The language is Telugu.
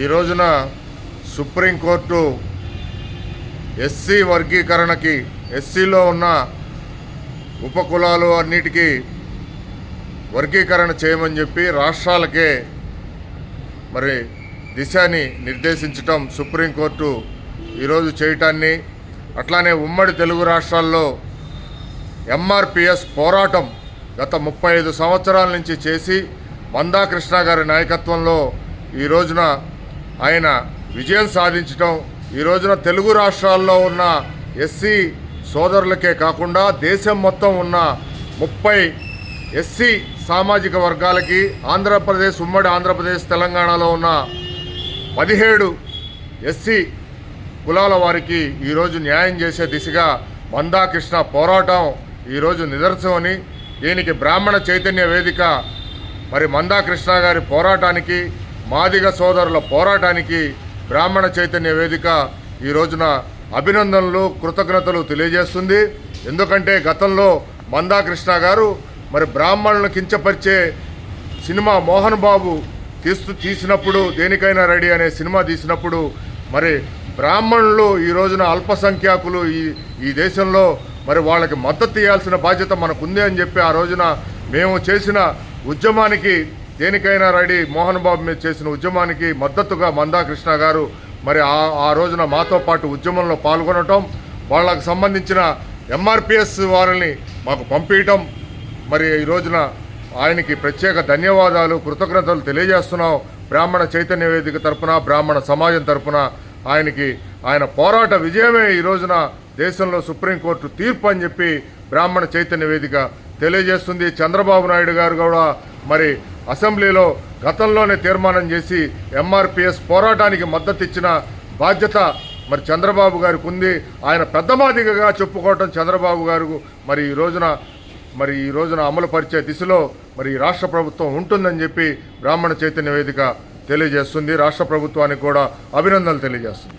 ఈ రోజున సుప్రీంకోర్టు ఎస్సీ వర్గీకరణకి ఎస్సీలో ఉన్న ఉపకులాలు అన్నిటికీ వర్గీకరణ చేయమని చెప్పి రాష్ట్రాలకే మరి దిశని నిర్దేశించటం సుప్రీంకోర్టు ఈరోజు చేయటాన్ని. అట్లానే ఉమ్మడి తెలుగు రాష్ట్రాల్లో ఎంఆర్పిఎస్ పోరాటం గత ముప్పై ఐదు సంవత్సరాల నుంచి చేసి మందాకృష్ణ గారి నాయకత్వంలో ఈ రోజున ఆయన విజయం సాధించటం ఈ రోజున తెలుగు రాష్ట్రాల్లో ఉన్న ఎస్సీ సోదరులకే కాకుండా దేశం మొత్తం ఉన్న ముప్పై ఎస్సీ సామాజిక వర్గాలకి ఆంధ్రప్రదేశ్ ఉమ్మడి ఆంధ్రప్రదేశ్ తెలంగాణలో ఉన్న పదిహేడు ఎస్సీ కులాల వారికి ఈరోజు న్యాయం చేసే దిశగా మందాకృష్ణ పోరాటం ఈరోజు నిదర్శనమని దీనికి బ్రాహ్మణ చైతన్య వేదిక మరి మందాకృష్ణ గారి పోరాటానికి మాదిగ సోదరుల పోరాటానికి బ్రాహ్మణ చైతన్య వేదిక ఈ రోజున అభినందనలు కృతజ్ఞతలు తెలియజేస్తుంది. ఎందుకంటే గతంలో మందాకృష్ణ గారు మరి బ్రాహ్మణులను కించపరిచే సినిమా మోహన్ బాబు తీస్తూ తీసినప్పుడు దేనికైనా రెడీ అనే సినిమా తీసినప్పుడు మరి బ్రాహ్మణులు ఈ రోజున అల్పసంఖ్యాకులు ఈ ఈ దేశంలో మరి వాళ్ళకి మద్దతు ఇవ్వాల్సిన బాధ్యత మనకుంది అని చెప్పి ఆ రోజున మేము చేసిన ఉద్యమానికి దేనికైనా రెడీ. మోహన్ బాబు మీద చేసిన ఉద్యమానికి మద్దతుగా మందాకృష్ణ గారు మరి ఆ ఆ రోజున మాతో పాటు ఉద్యమంలో పాల్గొనటం వాళ్ళకు సంబంధించిన ఎంఆర్పిఎస్ వారిని మాకు పంపించటం మరి ఈ రోజున ఆయనకి ప్రత్యేక ధన్యవాదాలు కృతజ్ఞతలు తెలియజేస్తున్నాం. బ్రాహ్మణ చైతన్య వేదిక తరఫున బ్రాహ్మణ సమాజం తరఫున ఆయనకి ఆయన పోరాట విజయమే ఈ రోజున దేశంలో సుప్రీంకోర్టు తీర్పు అని చెప్పి బ్రాహ్మణ చైతన్య వేదిక తెలియజేస్తుంది. చంద్రబాబు నాయుడు గారు కూడా మరి అసెంబ్లీలో గతంలోనే తీర్మానం చేసి ఎంఆర్పిఎస్ పోరాటానికి మద్దతు ఇచ్చిన బాధ్యత మరి చంద్రబాబు గారికి ఉంది. ఆయన పెద్దమాదిగగా చెప్పుకోవటం చంద్రబాబు గారు మరి ఈ రోజున మరి ఈ రోజున అమలు పరిచే దిశలో మరి రాష్ట్ర ప్రభుత్వం ఉంటుందని చెప్పి బ్రాహ్మణ చైతన్య వేదిక తెలియజేస్తుంది. రాష్ట్ర ప్రభుత్వానికి కూడా అభినందనలు తెలియజేస్తుంది.